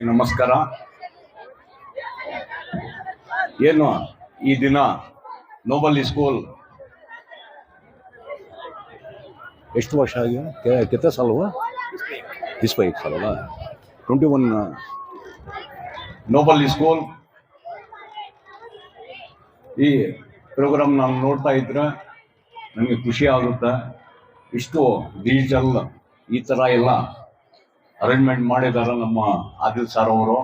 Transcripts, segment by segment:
ನಮಸ್ಕಾರ. ಏನು ಈ ದಿನ ನೋಬಲ್ ಸ್ಕೂಲ್ ಎಷ್ಟು ವರ್ಷ ಆಗಿದೆ? ಕೆತ್ತ ಸಾಲವ ಇಸ್ಪೈಕ್ ಸಾಲವ ಟ್ವೆಂಟಿ ಒನ್ ನೋಬಲ್ ಸ್ಕೂಲ್ ಈ ಪ್ರೋಗ್ರಾಮ್ ನಾನು ನೋಡ್ತಾ ಇದ್ರೆ ನನಗೆ ಖುಷಿ ಆಗುತ್ತೆ. ಇಷ್ಟು ಡಿಜಿಟಲ್ ಈ ಥರ ಎಲ್ಲ ಅರೇಂಜ್ಮೆಂಟ್ ಮಾಡಿದ್ದಾರೆ ನಮ್ಮ ಆದಿಲ್ ಸರ್ ಅವರು.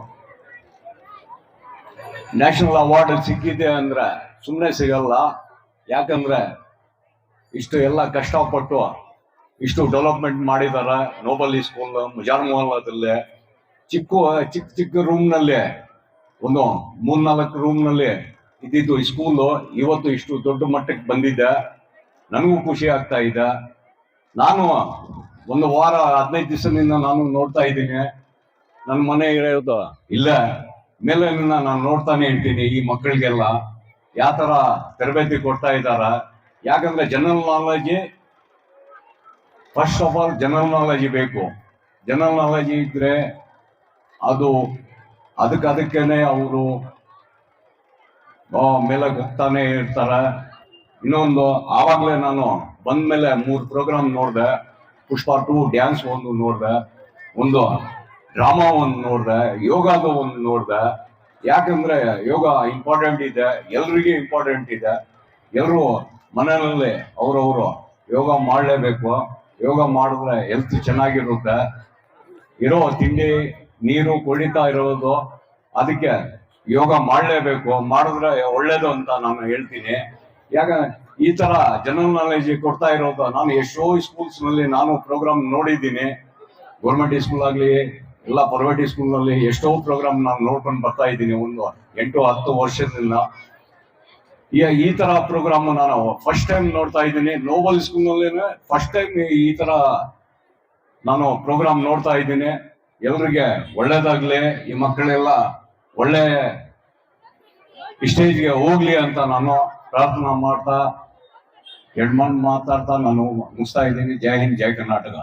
ನ್ಯಾಷನಲ್ ಅವಾರ್ಡ್ ಸಿಕ್ಕಿದೆ ಅಂದ್ರೆ ಸುಮ್ಮನೆ ಸಿಗಲ್ಲ. ಯಾಕಂದ್ರೆ ಇಷ್ಟು ಎಲ್ಲ ಕಷ್ಟಪಟ್ಟು ಇಷ್ಟು ಡೆವಲಪ್ಮೆಂಟ್ ಮಾಡಿದ್ದಾರೆ ನೋಬಲ್ ಸ್ಕೂಲ್ ಮುಜಾರ್ ಮೊಹಲ್ಲಾದಲ್ಲಿ ಚಿಕ್ಕ ಚಿಕ್ಕ ಚಿಕ್ಕ ರೂಮ್ನಲ್ಲಿ ಒಂದು ಮೂರ್ನಾಲ್ಕು ರೂಮ್ನಲ್ಲಿ ಇದ್ದಿದ್ದು ಈ ಸ್ಕೂಲು ಇವತ್ತು ಇಷ್ಟು ದೊಡ್ಡ ಮಟ್ಟಕ್ಕೆ ಬಂದಿದೆ ನನಗೂ ಖುಷಿ ಆಗ್ತಾ ಇದೆ. ನಾನು ಒಂದು ವಾರ, ಹದಿನೈದು ದಿವಸದಿಂದ ನಾನು ನೋಡ್ತಾ ಇದ್ದೀನಿ. ನನ್ನ ಮನೆ ಇರೋದು ಇಲ್ಲ. ಮೇಲೆ ನಾನು ನೋಡ್ತಾನೆ ಇರ್ತೀನಿ ಈ ಮಕ್ಕಳಿಗೆಲ್ಲ. ಯಾವ ತರ ತರಬೇತಿ ಕೊಡ್ತಾ ಇದ್ದಾರ? ಯಾಕಂದ್ರೆ general knowledge first of all general knowledge ಬೇಕು. ಜನರಲ್ ನಾಲೆಜ್ ಇದ್ರೆ ಅದು ಅದಕ್ಕೆ ಅದಕ್ಕೇನೆ ಅವರು ಮೇಲೆ ಹೋಗ್ತಾನೆ ಇರ್ತಾರೆ. ಇನ್ನೊಂದು, ಆವಾಗಲೇ ನಾನು ಬಂದ ಮೇಲೆ ಮೂರು ಪ್ರೋಗ್ರಾಮ್ ನೋಡಿದೆ. ಪುಷ್ಪ ಟು, ಡ್ಯಾನ್ಸ್ ಒಂದು ನೋಡ್ದೆ, ಒಂದು ಡ್ರಾಮಾ ಒಂದು ನೋಡ್ದೆ ಯೋಗದ ಒಂದು ನೋಡ್ದೆ. ಯಾಕಂದ್ರೆ ಯೋಗ ಇಂಪಾರ್ಟೆಂಟ್ ಇದೆ, ಎಲ್ರಿಗೂ ಇಂಪಾರ್ಟೆಂಟ್ ಇದೆ. ಎಲ್ಲರೂ ಮನೆಯಲ್ಲಿ ಅವರವರು ಯೋಗ ಮಾಡಲೇಬೇಕು. ಯೋಗ ಮಾಡಿದ್ರೆ ಹೆಲ್ತ್ ಚೆನ್ನಾಗಿರುತ್ತೆ. ಇರೋ ತಿಂಡಿ, ನೀರು ಕುಡಿತಾ ಇರೋದು, ಅದಕ್ಕೆ ಯೋಗ ಮಾಡಲೇಬೇಕು. ಮಾಡಿದ್ರೆ ಒಳ್ಳೇದು ಅಂತ ನಾನು ಹೇಳ್ತೀನಿ. ಯಾಕಂದ್ರೆ ಈ ತರ ಜನರಲ್ ನಾಲೆಜ್ ಕೊಡ್ತಾ ಇರೋದು, ನಾನು ಎಷ್ಟೋ ಸ್ಕೂಲ್ಸ್ನಲ್ಲಿ ನಾನು ಪ್ರೋಗ್ರಾಮ್ ನೋಡಿದ್ದೀನಿ. ಗೌರ್ಮೆಂಟ್ ಸ್ಕೂಲ್ ಆಗ್ಲಿ, ಎಲ್ಲ ಪ್ರೈವೇಟ್ ಸ್ಕೂಲ್ನಲ್ಲಿ ಎಷ್ಟೋ ಪ್ರೋಗ್ರಾಮ್ ನಾನು ನೋಡ್ಕೊಂಡು ಬರ್ತಾ ಇದ್ದೀನಿ ಒಂದು ಎಂಟು, ಹತ್ತು ವರ್ಷದಿಂದ. ಈ ತರ ಪ್ರೋಗ್ರಾಮ್ ನಾನು ಫಸ್ಟ್ ಟೈಮ್ ನೋಡ್ತಾ ಇದ್ದೀನಿ. ನೋಬಲ್ ಸ್ಕೂಲ್ನಲ್ಲಿ ಫಸ್ಟ್ ಟೈಮ್ ಈ ತರ ನಾನು ಪ್ರೋಗ್ರಾಮ್ ನೋಡ್ತಾ ಇದ್ದೀನಿ. ಎಲ್ರಿಗೆ ಒಳ್ಳೇದಾಗ್ಲಿ, ಈ ಮಕ್ಕಳೆಲ್ಲ ಒಳ್ಳೆ ಸ್ಟೇಜ್ಗೆ ಹೋಗ್ಲಿ ಅಂತ ನಾನು ಪ್ರಾರ್ಥನಾ ಮಾಡ್ತಾ ಎಡ್ಮನ್ ಮಾತಾಡ್ತಾ ನಾನು ಮುಗಿಸ್ತಾ ಇದ್ದೀನಿ. ಜೈ ಹಿಂದ್ ಜೈ ಕರ್ನಾಟಕ.